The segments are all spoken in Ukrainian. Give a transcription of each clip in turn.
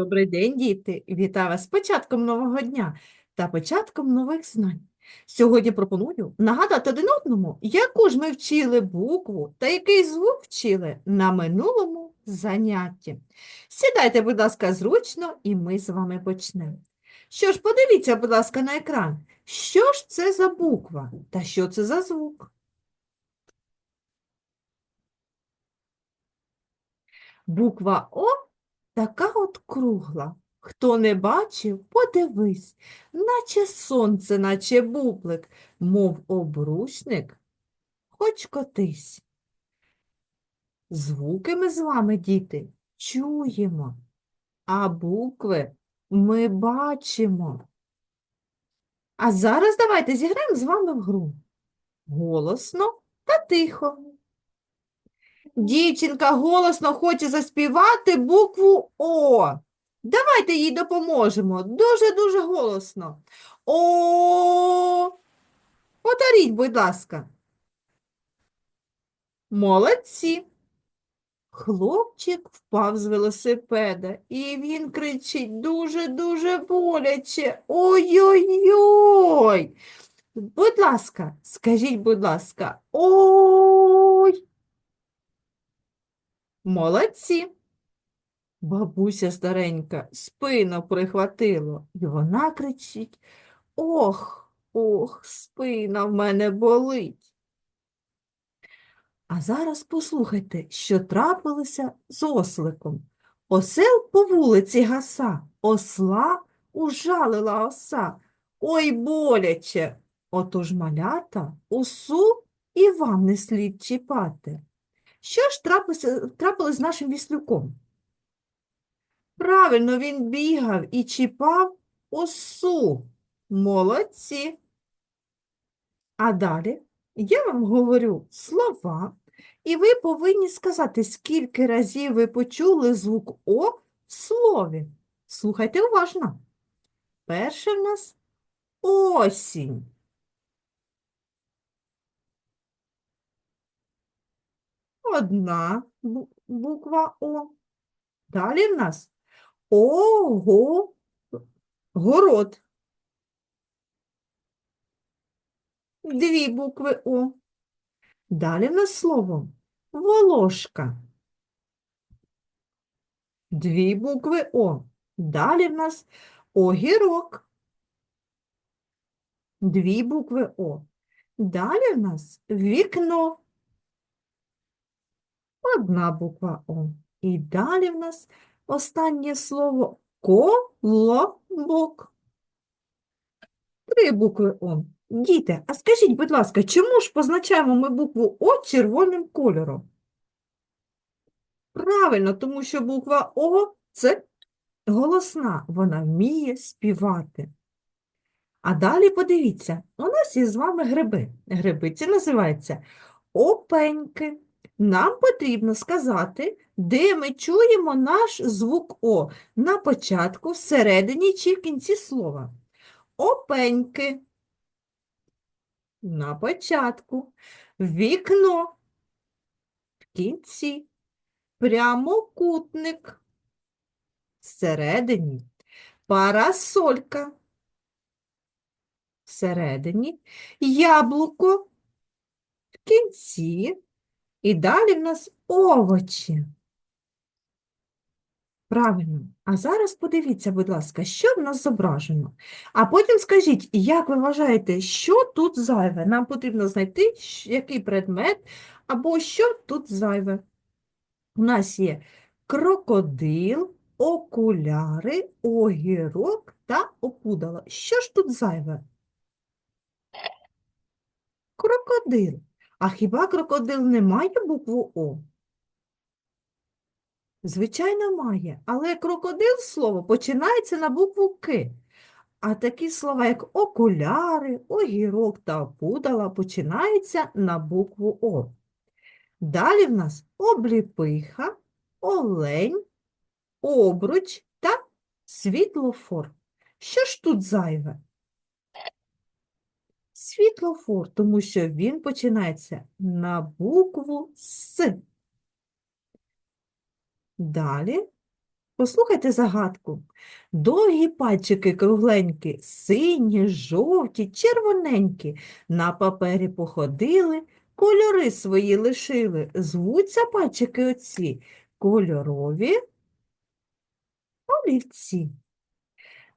Добрий день, діти! Вітаю вас з початком нового дня та початком нових знань. Сьогодні пропоную нагадати один одному, яку ж ми вчили букву та який звук вчили на минулому занятті. Сідайте, будь ласка, зручно, і ми з вами почнемо. Що ж, подивіться, будь ласка, на екран. Що ж це за буква та що це за звук? Буква О така от кругла. Хто не бачив, подивись, наче сонце, наче бублик, мов обручник, хоч котись. Звуки ми з вами, діти, чуємо, а букви ми бачимо. А зараз давайте зіграємо з вами в гру. Голосно та тихо. Дівчинка голосно хоче заспівати букву О. Давайте їй допоможемо. Дуже-дуже голосно. О. Повторіть, будь ласка. Молодці. Хлопчик впав з велосипеда, і він кричить дуже-дуже боляче. Ой-ой-ой. Будь ласка, скажіть, будь ласка, ой. Молодці. Бабуся старенька спину прихватило, і вона кричить Ох, ох, спина в мене болить. А зараз послухайте, що трапилося з осликом. Осел по вулиці гаса, осла ужалила оса. Ой, боляче. Отож малята, осу і вам не слід чіпати. Що ж трапилося, трапилось з нашим віслюком? Правильно, він бігав і чіпав осу. Молодці. А далі я вам говорю слова, і ви повинні сказати, скільки разів ви почули звук О в слові. Слухайте уважно. Перше в нас осінь. Одна буква О. Далі в нас ого, город. Дві букви О. Далі в нас слово волошка. Дві букви О. Далі в нас огірок. Дві букви О. Далі в нас вікно. Одна буква О. І далі в нас останнє слово колобок. Три букви О. Діти, а скажіть, будь ласка, чому ж позначаємо ми букву О червоним кольором? Правильно, тому що буква О це голосна, вона вміє співати. А далі подивіться, у нас є з вами гриби. Гриби ці називаються опеньки. Нам потрібно сказати, де ми чуємо наш звук О на початку, всередині чи в кінці слова. Опеньки. На початку. Вікно. В кінці. Прямокутник. Всередині. Парасолька. Всередині. Яблуко. В кінці. І далі в нас овочі. Правильно. А зараз подивіться, будь ласка, що в нас зображено. А потім скажіть, як ви вважаєте, що тут зайве? Нам потрібно знайти, який предмет або що тут зайве. У нас є крокодил, окуляри, огірок та опудало. Що ж тут зайве? Крокодил. А хіба крокодил не має букву О? Звичайно, має, але крокодил слово починається на букву К. А такі слова, як окуляри, огірок та опудала, починаються на букву О. Далі в нас обліпиха, олень, обруч та світлофор. Що ж тут зайве? Світлофор, тому що він починається на букву С. Далі Послухайте загадку. Довгі пальчики кругленькі, сині, жовті, червоненькі. На папері походили, кольори свої лишили. Звуться пальчики оці кольорові олівці.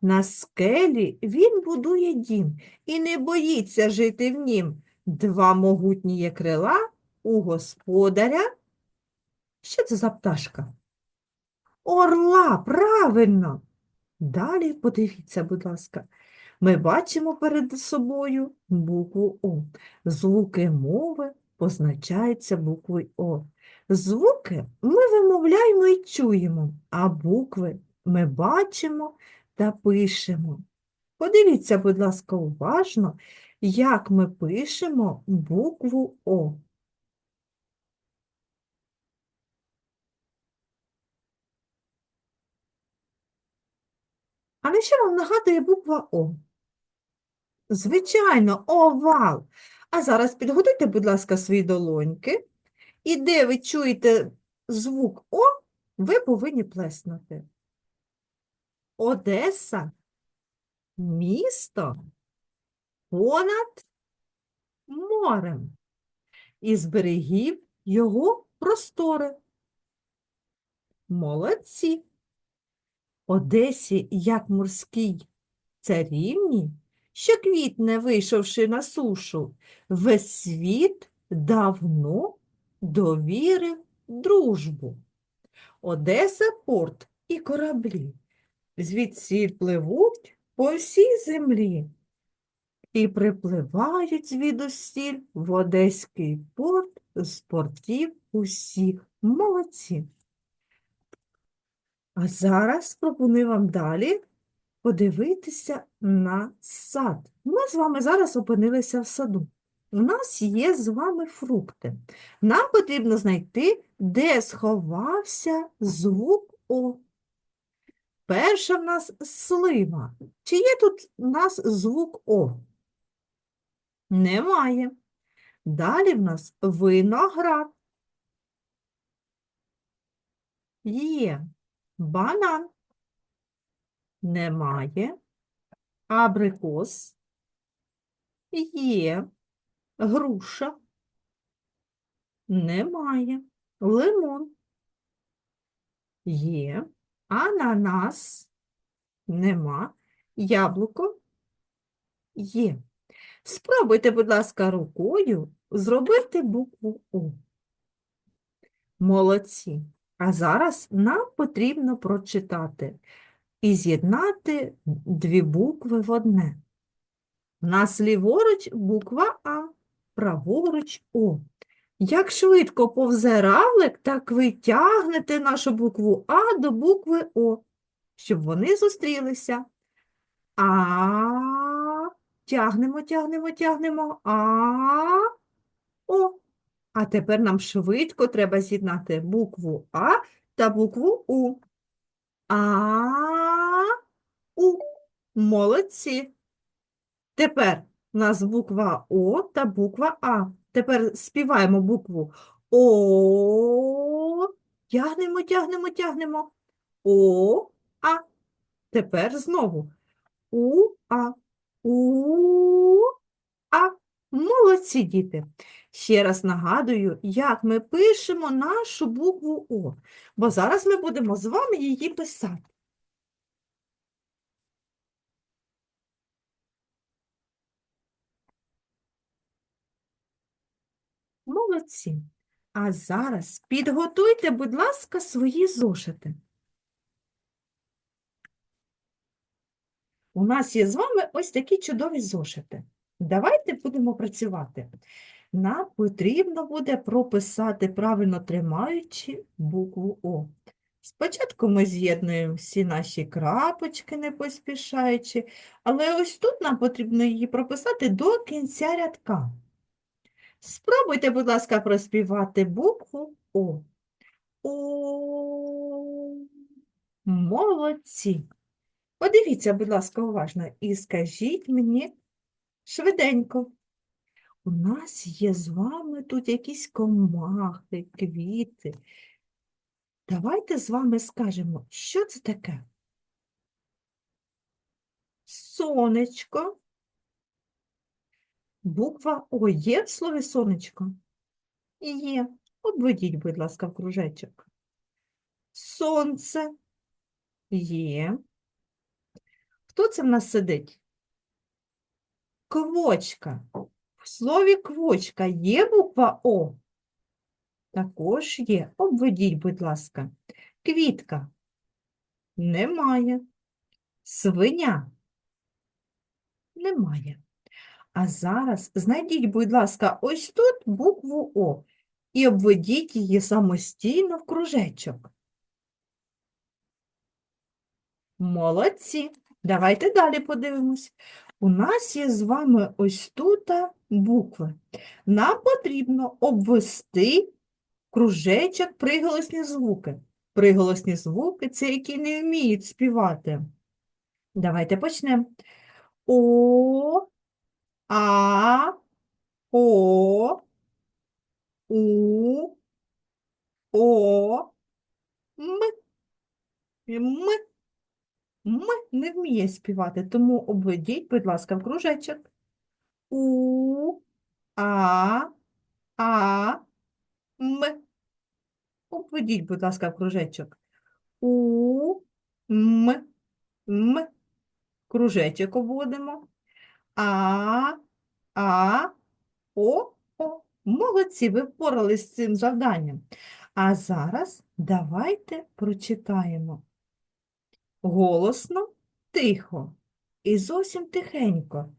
На скелі він будує дім і не боїться жити в нім. Два могутні є крила у господаря. Що це за пташка? Орла, правильно. Далі подивіться, будь ласка. Ми бачимо перед собою букву О. Звуки мови позначаються буквою О. Звуки ми вимовляємо і чуємо, а букви ми бачимо та пишемо. Подивіться, будь ласка, уважно, як ми пишемо букву О. А на що вам нагадує буква О? Звичайно, овал. А зараз підготуйте, будь ласка, свої долоньки. І де ви чуєте звук О, ви повинні плеснути. Одеса – місто понад морем. Із берегів його простори. Молодці! Одесі, як морській царівні, що квітне, вийшовши на сушу, весь світ давно довірив дружбу. Одеса порт і кораблі, звідсіль пливуть по всій землі і припливають звідусіль в Одеський порт з портів усіх. Молодці! А зараз пропоную вам далі подивитися на сад. Ми з вами зараз опинилися в саду. У нас є з вами фрукти. Нам потрібно знайти, де сховався звук О. Перша в нас слива. Чи є тут у нас звук О? Немає. Далі в нас виноград. Є. Банан. Немає. Абрикос. Є. Груша. Немає. Лимон. Є. Ананас. Нема. Яблуко. Є. Спробуйте, будь ласка, рукою зробити букву О. Молодці. А зараз нам потрібно прочитати і з'єднати дві букви в одне. У нас ліворуч буква А, праворуч О. Як швидко повзе равлик, так ви тягнете нашу букву А до букви О, щоб вони зустрілися. А, тягнемо, тягнемо, тягнемо. А, О. А тепер нам швидко треба з'єднати букву А та букву У. А, У. Молодці. Тепер у нас буква О та буква А. Тепер співаємо букву О. Тягнемо, тягнемо, тягнемо. О, А. Тепер знову У, А. У, А. Молодці, діти. Ще раз нагадую, як ми пишемо нашу букву О, бо зараз ми будемо з вами її писати. Молодці. А зараз підготуйте, будь ласка, свої зошити. У нас є з вами ось такі чудові зошити. Давайте будемо працювати. Нам потрібно буде прописати, правильно тримаючи букву О. Спочатку ми з'єднуємо всі наші крапочки, не поспішаючи, але ось тут нам потрібно її прописати до кінця рядка. Спробуйте, будь ласка, проспівати букву О. О. Молодці. Подивіться, будь ласка, уважно і скажіть мені швиденько. У нас є з вами тут якісь комахи, квіти. Давайте з вами скажемо, що це таке? Сонечко. Буква О є в слові сонечко? Є. Обведіть, будь ласка, в кружечок. Сонце є. Хто це в нас сидить? Квочка. В слові квочка є буква О? Також є. Обведіть, будь ласка. Квітка. Немає. Свиня. Немає. А зараз знайдіть, будь ласка, ось тут букву О і обведіть її самостійно в кружечок. Молодці. Давайте далі подивимось. У нас є з вами ось тут букви. Нам потрібно обвести кружечок приголосні звуки. Приголосні звуки це які не вміють співати. Давайте почнемо. О, а, о, у, о, м. М. М не вміє співати, тому обведіть, будь ласка, в кружечок. У, а, а, м. Обведіть, будь ласка, в кружечок. У, м, м. Кружечок обводимо. А, а, о, о. Молодці, ви впоралися з цим завданням. А зараз давайте прочитаємо голосно, тихо і зовсім тихенько.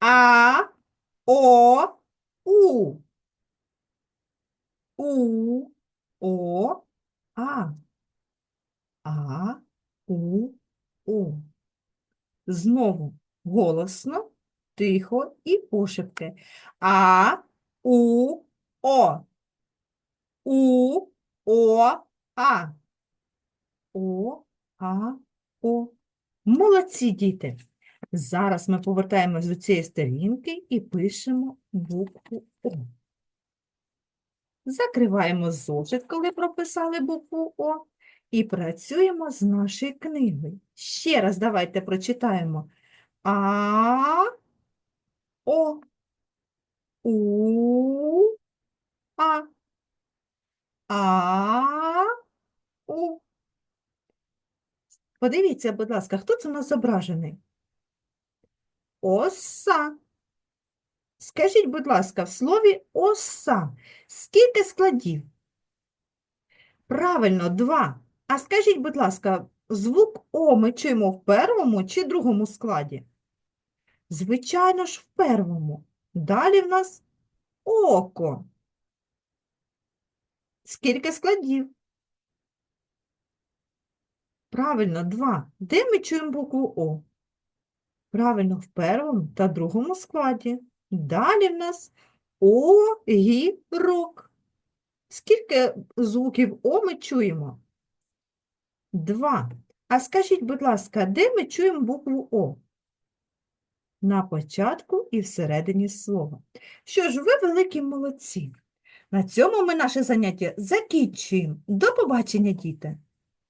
А, о, у. У, о, а. А, у, у. Знову голосно, тихо і пошепки. А, у, о. У, о, а. О, а, о. Молодці, діти. Зараз ми повертаємось до цієї сторінки і пишемо букву О. Закриваємо зошит, коли прописали букву О, і працюємо з нашою книгою. Ще раз давайте прочитаємо. А, О, У, А, А, У. Подивіться, будь ласка, хто це у нас зображений? Оса. Скажіть, будь ласка, в слові оса скільки складів? Правильно, два. А скажіть, будь ласка, звук О ми чуємо в першому чи другому складі? Звичайно ж, в первому. Далі в нас око. Скільки складів? Правильно, два. Де ми чуємо букву О? Правильно, в першому та другому складі. Далі в нас огірок. Скільки звуків О ми чуємо? Два. А скажіть, будь ласка, де ми чуємо букву О? На початку і всередині слова. Що ж, ви великі молодці. На цьому ми наше заняття закінчуємо. До побачення, діти!